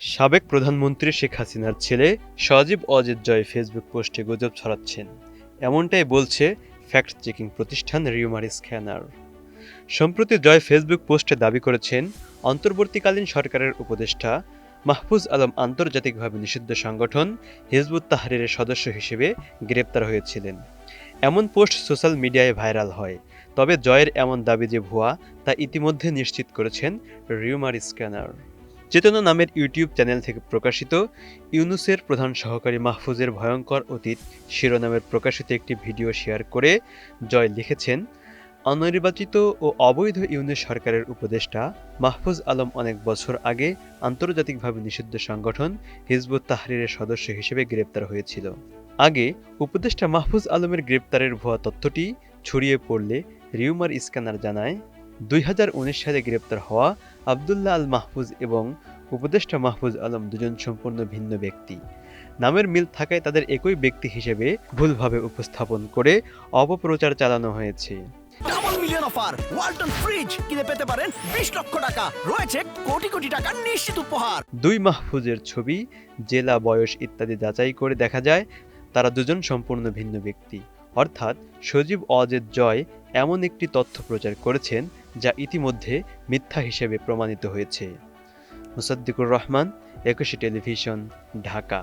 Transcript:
সাবেক প্রধানমন্ত্রী শেখ হাসিনার ছেলে সজীব অজিত জয় ফেসবুক পোস্টে গুজব ছড়াচ্ছেন। এমনটাই বলছে ফ্যাক্ট চেকিং প্রতিষ্ঠান রিউমার স্ক্যানার। সম্প্রতি জয় ফেসবুক পোস্টে দাবি করেছেন, অন্তর্বর্তীকালীন সরকারের উপদেষ্টা মাহফুজ আলম আন্তর্জাতিকভাবে নিষিদ্ধ সংগঠন হিজবুত তাহরিরের সদস্য হিসেবে গ্রেপ্তার হয়েছিলেন। এমন পোস্ট সোশ্যাল মিডিয়ায় ভাইরাল হয়, তবে জয়ের এমন দাবি যে ভুয়া, তা ইতিমধ্যে নিশ্চিত করেছেন রিউমার স্ক্যানার। চেতনা নামের ইউটিউব চ্যানেল থেকে প্রকাশিত ইউনুসের প্রধান সহকারী মাহফুজের ভয়ঙ্কর অতীত শিরোনামের প্রকাশিত একটি ভিডিও শেয়ার করে জয় লিখেছেন অনির্বাচিত ও অবৈধ ইউনুস সরকারের উপদেষ্টা মাহফুজ আলম অনেক বছর আগে আন্তর্জাতিকভাবে নিষিদ্ধ সংগঠন হিজবুত তাহরিরের সদস্য হিসেবে গ্রেপ্তার হয়েছিল। আগে উপদেষ্টা মাহফুজ আলমের গ্রেপ্তারের ভুয়া তথ্যটি ছড়িয়ে পড়লে রিউমার স্ক্যানার জানায় দুই হাজার উনিশ সালে গ্রেপ্তার হওয়া আবদুল্লাহ আল মাহফুজ এবং উপদেষ্টা মাহফুজ আলম দুজন সম্পূর্ণ ভিন্ন ব্যক্তি। নামের মিল থাকায় তাদের একই ব্যক্তি হিসেবে ভুলভাবে উপস্থাপন করে অপপ্রচার চালানো হয়েছে। Double million offer Walton fridge কিনে পেতে পারেন বিশ লক্ষ টাকা। রয়েছে কোটি কোটি টাকার নিশ্চিত উপহার। দুই মাহফুজের ছবি জেলা বয়স ইত্যাদি যাচাই করে দেখা যায় তারা দুজন সম্পূর্ণ ভিন্ন ব্যক্তি। অর্থাৎ সজীব অজেদ জয় এমন একটি তথ্য প্রচার করেছেন যা ইতিমধ্যে মিথ্যা হিসেবে প্রমাণিত হয়েছে। মুসাদ্দিকুর রহমান, একুশে টেলিভিশন, ঢাকা।